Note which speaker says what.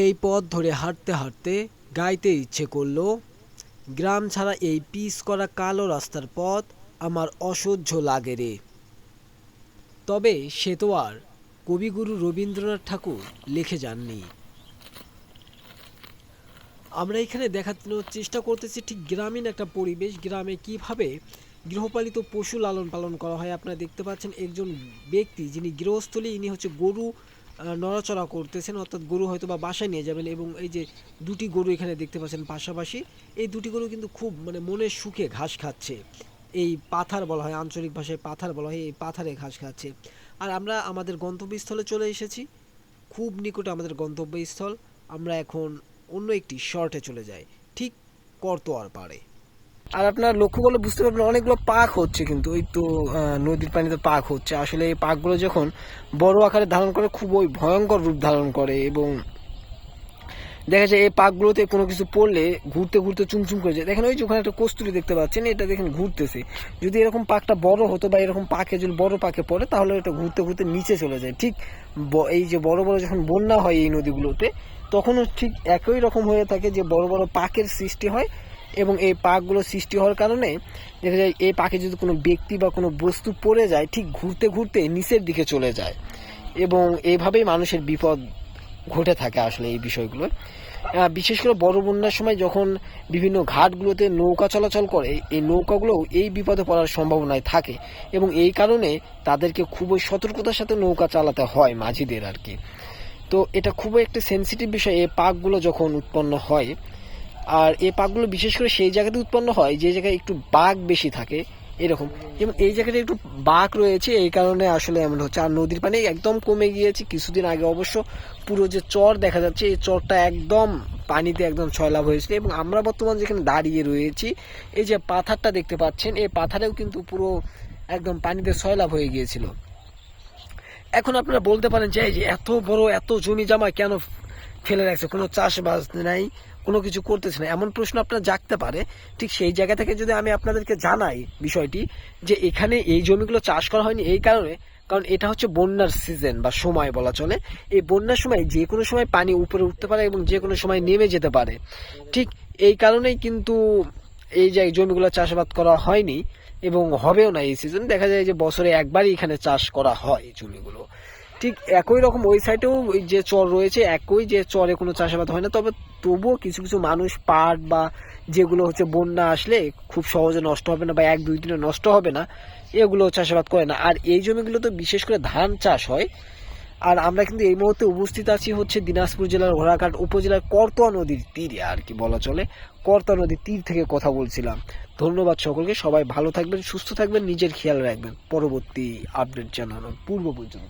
Speaker 1: এই পথ ধরে হাঁটতে হাঁটতে গাইতে ইচ্ছে করল, গ্রাম ছাড়া এই পিচ করা কালো রাস্তার পথ আমার অসহ্য লাগে রে। তবে সে তো আর কবিগুরু রবীন্দ্রনাথ ঠাকুর লিখে যাননি। আমরা এখানে দেখানোর চেষ্টা করতেছি ঠিক গ্রামীণ একটা পরিবেশ, গ্রামে কীভাবে গৃহপালিত পশু লালন পালন করা হয়। আপনারা দেখতে পাচ্ছেন একজন ব্যক্তি যিনি গৃহস্থলী, ইনি হচ্ছে গরু নড়াচড়া করতেছেন, অর্থাৎ গরু হয়তো বা বাসায় নিয়ে যাবেন এবং এই যে দুটি গরু এখানে দেখতে পাচ্ছেন পাশাপাশি, এই দুটি গরু কিন্তু খুব মানে মনের সুখে ঘাস খাচ্ছে। এই পাথার বলা হয়, আঞ্চলিক ভাষায় পাথার বলা হয়, এই পাথারে ঘাস খাচ্ছে। আর আমরা আমাদের গন্তব্যস্থলে চলে এসেছি। খুব নিকটে আমাদের গন্তব্যস্থল। আমরা এখন অন্য একটি শর্টে চলে যাই, ঠিক করতোয়ার পাড়ে। আর আপনার লক্ষ্য করলে বুঝতে পারবেন অনেকগুলো পাক হচ্ছে কিন্তু, ওই তো নদীর পানিতে পাক হচ্ছে। আসলে এই পাকগুলো যখন বড় আকারে ধারণ করে খুব ওই ভয়ঙ্কর রূপ ধারণ করে এবং দেখা যায় এই পাকগুলোতে কোনো কিছু পড়লে ঘুরতে ঘুরতে চুমচুম করে যায়। দেখেন ওই যে ওখানে একটা কস্তুরি দেখতে পাচ্ছেন, এটা দেখেন ঘুরতেছে। যদি এরকম পাকটা বড় হতো বা এরকম পাকে যদি বড় পাকে পড়ে, তাহলে এটা ঘুরতে ঘুরতে নিচে চলে যায়। ঠিক এই যে বড় বড় যখন বন্যা হয় এই নদীগুলোতে, তখনও ঠিক একই রকম হয়ে থাকে যে বড় বড় পাকের সৃষ্টি হয়। এবং এই পাকগুলো সৃষ্টি হওয়ার কারণে দেখা যায় এই পাকে যদি কোনো ব্যক্তি বা কোনো বস্তু পড়ে যায়, ঠিক ঘুরতে ঘুরতে নিচের দিকে চলে যায়। এবং এইভাবেই মানুষের বিপদ ঘটে থাকে আসলে এই বিষয়গুলো। বিশেষ করে বড় বন্যার সময় যখন বিভিন্ন ঘাটগুলোতে নৌকা চলাচল করে, এই নৌকাগুলো এই বিপদে পড়ার সম্ভাবনায় থাকে এবং এই কারণে তাদেরকে খুবই সতর্কতার সাথে নৌকা চালাতে হয় মাঝিদের আর কি। তো এটা খুবই একটা সেনসিটিভ বিষয়, এই পাকগুলো যখন উৎপন্ন হয় আর এই পাকগুলো বিশেষ করে সেই জায়গাতে উৎপন্ন হয় যে জায়গায় একটু বাঘ বেশি থাকে, এরকম। এবং এই জায়গাটা একটু বাঘ রয়েছে, এই কারণে আসলে এমন হচ্ছে। আর নদীর পানি একদম কমে গিয়েছে। কিছুদিন আগে অবশ্য পুরো যে চর দেখা যাচ্ছে, এই চরটা একদম পানিতে একদম ছয়লাভ হয়েছিল এবং আমরা বর্তমান যেখানে দাঁড়িয়ে রয়েছি, এই যে পাথারটা দেখতে পাচ্ছেন, এই পাথারেও কিন্তু পুরো একদম পানিতে ছয়লাভ হয়ে গিয়েছিল। এখন আপনারা বলতে পারেন যে এত বড় এত জমি জমা কেন ফেলে রাখছে? কোনো চাষবাস নাই। কোনো কিছু করতেছে না। এমন প্রশ্ন আপনার জাগতে পারে, ঠিক সেই জায়গা থেকে যদি আমি আপনাদেরকে জানাই বিষয়টি যে এখানে এই জমিগুলো চাষ করা হয়নি এই কারণে, কারণ এটা হচ্ছে বন্যার সিজন বা সময় বলা চলে। এই বন্যার সময় যে কোনো সময় পানি উপরে উঠতে পারে এবং যে কোনো সময় নেমে যেতে পারে। ঠিক এই কারণেই কিন্তু এই যে জমিগুলো চাষাবাদ করা হয়নি এবং হবেও না এই সিজন দেখা যায় যে বছরে একবারই এখানে চাষ করা হয় জমিগুলো। ঠিক একই রকম ওই সাইডেও যে চর রয়েছে, একই যে চরে কোনো চাষাবাদ হয় না, তবে তবুও কিছু কিছু মানুষ পাট বা যেগুলো হচ্ছে বন্যা আসলে খুব সহজে নষ্ট হবে না বা এক দুই দিনে নষ্ট হবে না, এগুলো চাষাবাদ করে না। আর এই জমিগুলো তো বিশেষ করে ধান চাষ হয়। আর আমরা কিন্তু এই মুহূর্তে উপস্থিত আছি হচ্ছে দিনাজপুর জেলার ঘোড়াঘাট উপজেলার করতোয়া নদীর তীরে, আর কি বলা চলে। করতোয়া নদীর তীর থেকে কথা বলছিলাম। ধন্যবাদ সকলকে। সবাই ভালো থাকবেন, সুস্থ থাকবেন, নিজের খেয়াল রাখবেন। পরবর্তী আপডেট জানানোর পূর্ব পর্যন্ত।